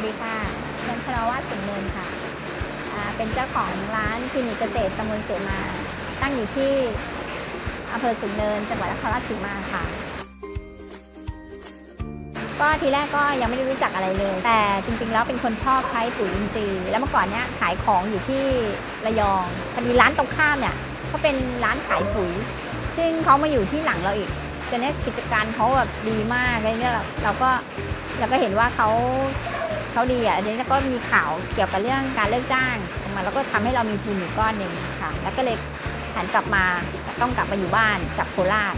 สวัสดีค่ะฉันพลวัฒน์สุนเนินค่ะ เป็นเจ้าของร้านคลินิกเกษตรตำบลเสมา ตั้งอยู่ที่อำเภอสุนเนิน จังหวัดนครราชสีมาค่ะ ก็ทีแรกก็ยังไม่ได้รู้จักอะไรเลย แต่จริงๆแล้วเป็นคนชอบใช้ปุ๋ยอินทรีย์ แล้วเมื่อก่อนเนี้ยขายของอยู่ที่ระยองพอดีร้านตรงข้ามเนี่ยเขาเป็นร้านขายปุ๋ย ซึ่งเขามาอยู่ที่หลังเราอีกจนเนี้ยกิจการเขาแบบดีมากอะไรเนี่ยเราก็เราก็เห็นว่าเขา เขาดีอะเดี๋ยวนี้ก็มีข่าวเกี่ยวกับเรื่องการเลิกจ้างมาแล้วก็ทำให้เรามีทุนอยู่ก้อนหนึ่งค่ะ แล้วก็เลยหันกลับมาต้องกลับมาอยู่บ้านจากโคราช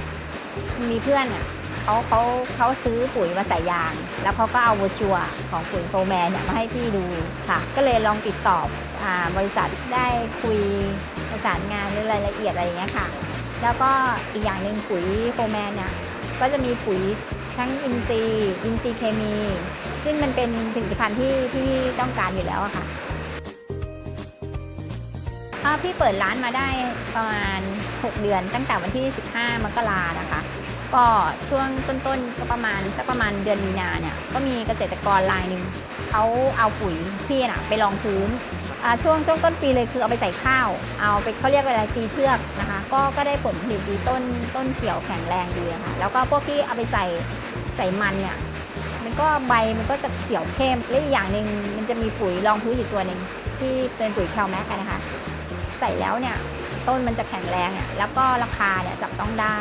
มีเพื่อนอะเขาเขาเขาซื้อปุ๋ยมาใส่ยาง แล้วเขาก็เอาโวชัวของปุ๋ยโฟร์แมนเนี่ยมาให้พี่ดูค่ะ ก็เลยลองติดต่ออบริษัทได้คุยประสานงานหรือรายละเอียดอะไรอย่างเงี้ยค่ะ แล้วก็อีกอย่างหนึ่งปุ๋ยโฟร์แมนเนี่ยก็จะมีปุ๋ยทั้งอินทรีย์อินทรีย์เคมี ซึ่งมันเป็นผลิตภัณฑ์ที่ที่ต้องการอยู่แล้วอะค่ะอ่าพี่เปิดร้านมาได้ประมาณ 6 เดือนตั้งแต่วันที่ 15 มกรานะคะ ก็ช่วงต้นๆก็ประมาณสักประมาณเดือนมีนาเนี่ยก็มีเกษตรกรรายหนึ่งเขาเอาปุ๋ยพี่น่ะไปลองพื้นช่วงช่วงต้นปีเลยคือเอาไปใส่ข้าว เอาไปเขาเรียกว่าอะไรตีเทือกนะคะ ก็ก็ได้ผลผลิตดีต้นต้นเขียวแข็งแรงดีค่ะแล้วก็พวกที่เอาไปใส่ใส่มันเนี่ย มันก็ใบมันก็จะเขียวเข้มและอีกอย่างหนึ่งมันจะมีปุ๋ยรองพื้นอยู่ตัวหนึ่งที่เป็นปุ๋ยแคลแม็กนะคะ ใส่แล้วเนี่ยต้นมันจะแข็งแรงเนี่ยแล้วก็ราคาเนี่ยจับต้องได้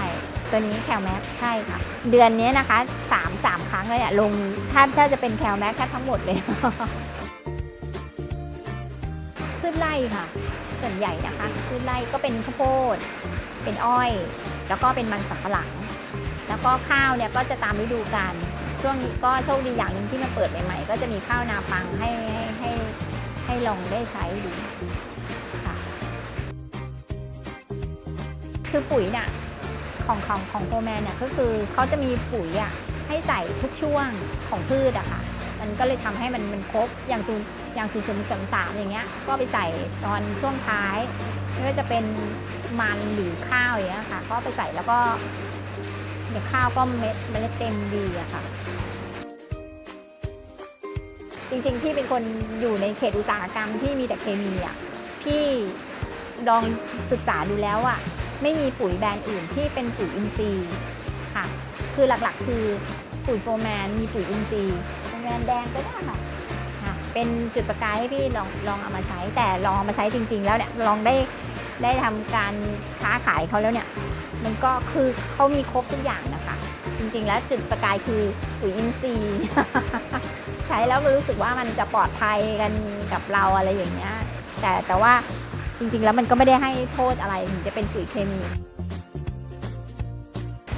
ตัวนี้แคลแม็กใช่ค่ะ เดือนนี้นะคะสามสามครั้งเลยอะลงถ้าถ้าจะเป็นแคลแม็กแค่ทั้งหมดเลยพืชไร่ค่ะ ส่วนใหญ่นะคะพืชไร่ก็เป็นข้าวโพด เป็นอ้อย แล้วก็เป็นมันสำปะหลัง แล้วก็ข้าวเนี่ยก็จะตามฤดูกาล ช่วงนี้ก็โชคดีอย่างหนึ่งที่มาเปิดใหม่ๆ ก็จะมีข้าวนาปังให้ให้ให้ให้ลองได้ใช้ดูค่ะคือปุ๋ยเนี่ยของของของโฟแมนเนี่ยก็คือเขาจะมีปุ๋ยอะให้ใส่ทุกช่วงของพืชอะค่ะ มันก็เลยทำให้มันมันครบอย่างศูนอย่างศูนย์ศูนย์สามสามอย่างเงี้ย ก็ไปใส่ตอนช่วงท้ายไม่ว่าจะเป็นมันหรือข้าวอย่างเงี้ยค่ะ ก็ไปใส่แล้วก็ เดี๋ยวข้าวก็เม็ดเมล็ดเต็มดีอะค่ะ จริงๆพี่เป็นคนอยู่ในเขตอุตสาหกรรมที่มีแต่เคมีอะพี่ลองศึกษาดูแล้วอะไม่มีปุ๋ยแบรนด์อื่นที่เป็นปุ๋ยอินทรีย์ค่ะ คือหลักๆคือปุ๋ยโฟร์แมนมีปุ๋ยอินทรีย์โฟร์แมนแดงก็ได้ค่ะค่ะเป็นจุดประกายให้พี่ลองลองเอามาใช้แต่ลองเอามาใช้จริง ๆ แล้วเนี่ยลองได้ได้ทำการค้าขายเขาแล้วเนี่ย มันก็คือเขามีครบทุกอย่างนะคะ จริงๆแล้วจุดประกายคือปุ๋ยอินทรีย์ใช้แล้วก็รู้สึกว่ามันจะปลอดภัยกันกับเราอะไรอย่างเงี้ยแต่แต่ว่าจริงๆแล้วมันก็ไม่ได้ให้โทษอะไรถึงจะเป็นปุ๋ยเคมี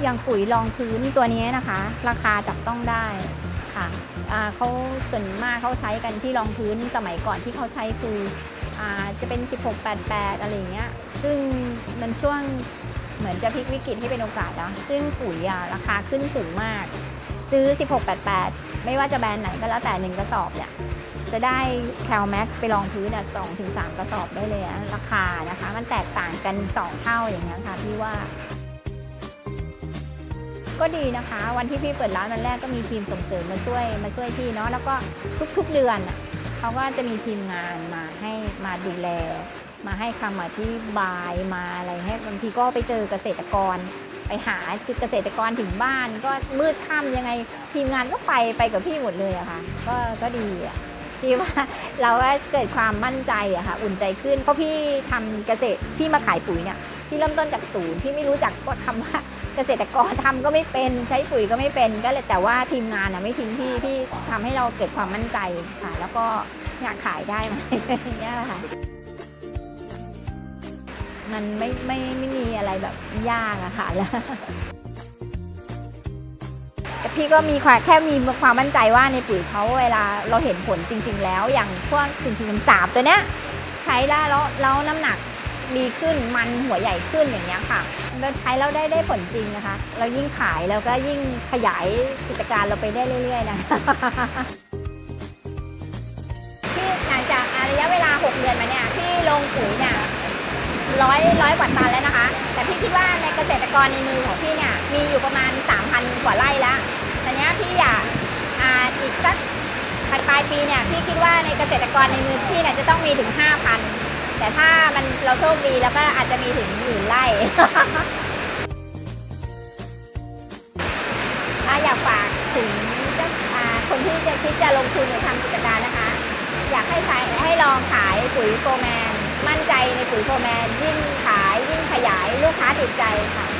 อย่างปุ๋ยรองพื้นตัวนี้นะคะ ราคาจับต้องได้ค่ะเขาส่วนมากเขาใช้กันที่รองพื้นสมัยก่อนที่เขาใช้คืออจะเป็น 1688 อะไรอย่างเงี้ย ซึ่งมันช่วง เหมือนจะพลิกวิกฤตให้เป็นโอกาสนะซึ่งปุ๋ยอะราคาขึ้นสูงมาก ซื้อ 1688 ไม่ว่าจะแบรนด์ไหนก็แล้วแต่หนึ่งกระสอบเนี่ยจะได้แคลแม็กไปรองพื้นอะสองถึงสามกระสอบได้เลยอะราคานะคะ มันแตกต่างกัน2เท่าอย่างเงี้ยค่ะพี่ว่า ก็ดีนะคะ วันที่พี่เปิดร้านวันแรกก็มีทีมส่งเสริมมาช่วยมาช่วยพี่เนาะแล้วก็ทุกๆเดือน เขาก็จะมีทีมงานมาให้มาดูแล มาให้คำอธิบายมาอะไรให้บางทีก็ไปเจอเกษตรกร ไปหาคือเกษตรกรถึงบ้าน ก็มืดค่ำยังไงทีมงานก็ไปไปกับพี่หมดเลยอะค่ะ ก็ก็ดีอะพี่ว่าเราก็เกิดความมั่นใจอะค่ะอุ่นใจขึ้น เพราะพี่ทำเกษตรพี่มาขายปุ๋ยเนี่ยพี่เริ่มต้นจากศูนย์พี่ไม่รู้จักก็ทำว่าเกษตรกรทำก็ไม่เป็นใช้ปุ๋ยก็ไม่เป็นก็เลยแต่ว่าทีมงานอะไม่ทิ้งพี่พี่ทำให้เราเกิดความมั่นใจค่ะ แล้วก็ อยากขายได้ไหมอย่างเงี้ยค่ะ มันไม่ไม่ไม่มีอะไรแบบยากอะค่ะแล้วพี่ก็มีความแค่มีความมั่นใจว่าในปุ๋ยเขาเวลาเราเห็นผลจริง ๆ แล้ว อย่างพวกสิ่งที่สาบตัวเนี้ยใช้แล้วแล้วลวน้ำหนักดีขึ้นมันหัวใหญ่ขึ้นอย่างเงี้ยค่ะเราใช้แล้วได้ได้ผลจริงนะคะ เรายิ่งขายเราก็ยิ่งขยายกิจการเราไปได้เรื่อย ๆ นะพี่ 6 เดือนมาเนี่ยพี่ลงปุ๋ยเนี่ยร้อยร้อยกว่าตันแล้วนะคะ แต่พี่คิดว่าในเกษตรกรในมือของพี่เนี่ยมีอยู่ประมาณ 3,000 กว่าไร่แล้วตอนนี้พี่อยากอีกสักพันปลายปีเนี่ยพี่คิดว่าในเกษตรกรในมือพี่เนี่ยจะต้องมีถึง 5,000 แต่ถ้ามันเราโชคดีแล้วก็อาจจะมีถึงหมื่นไร่อะอยากฝากถึงคนที่จะคิดจะลงทุนหรือทำากให้ใช้ให้ลองขายปุ๋ยโฟร์แมน มั่นใจในปุ๋ยโฟร์แมน ยิ่งขายยิ่งขยายลูกค้าติดใจค่ะ